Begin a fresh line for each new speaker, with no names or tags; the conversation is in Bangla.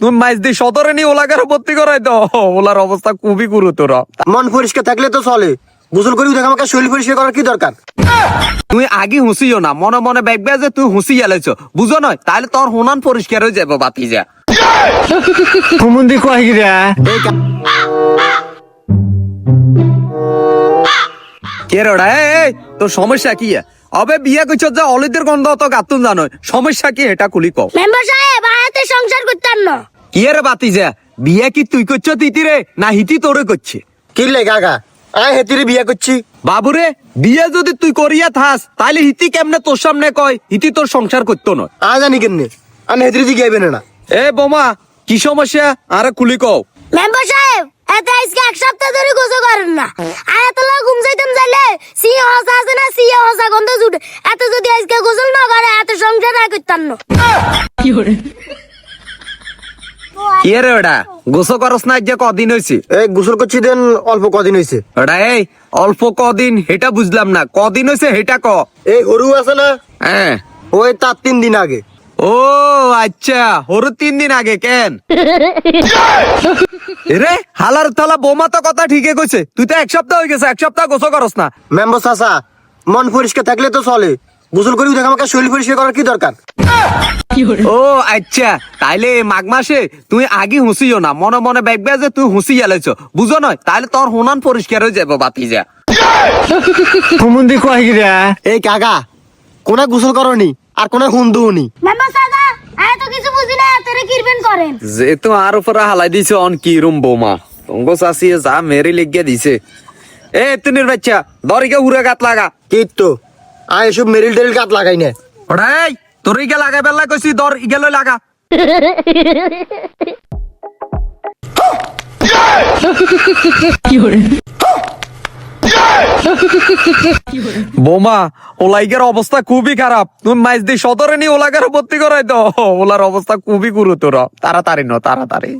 তুমি মাইজ দিয়ে সদরে নিয়ে ওলাকার ভর্তি করাই তো ওলার অবস্থা খুবই গুরুতর।
মন পরিষ্কার থাকলে তো চলে। গোসল করি দেখ আমাকে শরীর পরিষ্কার করার কি দরকার?
তুই আগে হুঁসিও না মনে মনে ব্যাগবে যে তুই হুঁসি গেলেছ বুঝো নয় তাহলে তোর হুনান পরিষ্কার হয়ে যাবে বাতি যা
হুমুন্দি কয় গিরা
এই কে
রে এই, এই, তোর সমস্যা কি? অবে বিয়ে করছ যে অলিদের গন্ধ অত গাতুন জানো সমস্যা কি এটা খুলি কও?
মেম্বার সাহেব আয়াতে সংসার করতেন না।
কি রে বাতি যা? বিয়ে কি তুই করছ তিতি রে না হিতি তোরে করছে
কি লে কাকা আয় হেতিরে বিয়ে করছি
বাবুরে বিয়ে যদি তুই করিয়া থাস তাহলে হিতি কেমনে তোর সামনে কয়? হিতি তোর সংসার করতো নয়
আ জানি কেমনে? আমি হেতিরে দিকে আইবেন না
এ বোমা কি সমস্যা? আরে কুলি কও।
মেম্বার সাহেব এতে আজকে এক সপ্তাহ ধরে গোসল করেন না। আয়াতলা ঘুম যাইতাম যাইলে না সিয়া হসা গন্ধ জুটে। এত যদি আজকে গোসল না করে এত সংসার আর করতেন না।
কি ওটা? গোসো করস না যে কদিন হয়েছে
এই গোসল করছি দেন অল্প কদিন হয়েছে
ওটা এই অল্প কদিন এটা বুঝলাম না। কদিন হয়েছে হেটা ক?
এই হরু আছে না?
হ্যাঁ।
ওই তার তিন দিন আগে।
ও আচ্ছা। হরু তিন দিন আগে কেন? রে হালার থালা বোমা তো কথা ঠিকই কইছে। তুই তো এক সপ্তাহ হয়ে গেছে এক সপ্তাহ গোসো করস না।
মেম্বার চাচা মন পরিষ্কার থাকলে তো চলে। গোসল করি দেখ আমাকে শরীর পরিষ্কার করার কি দরকার?
ও আচ্ছা তাইলে মাঘ মাসে তুই আগে হুঁসিও না মনে মনে ব্যাগবে যে তুই হুঁসি গেলেছ। বুঝো নয় তাহলে তোর হুনান পরিষ্কার হয়ে যাবে বাতি যা
হুমুন্দি কয় গিরা
এই কাকা কোনে গোসল করনি আর কোনা হুন্দুনি?
মেম্বার সাহেব আয়াত কিছু বুঝি না তোরে কিরবেন করেন?
যেহেতু আর উপরে হালাই দিছে অন কি রুম বোমা। তঙ্গ চাষিয়ে যা মেরে লেগে দিছে। এ, তুনির বাচ্চা দরিকে উড়ে গাত লাগা
কি তো আয়, এসব মেরিল টেরিল কাট লাগাই না।
ওটাই তোর ইগে লাগাই বেলা কইছি, দর ইগে লই লাগা। বোমা ওলাইগের অবস্থা খুবই খারাপ। তুমি মাইজ দিয়ে সদরে নিয়ে ওলাগার ভর্তি করাই তো ওলার অবস্থা খুবই গুরুতর তাড়াতাড়ি ন, তাড়াতাড়ি।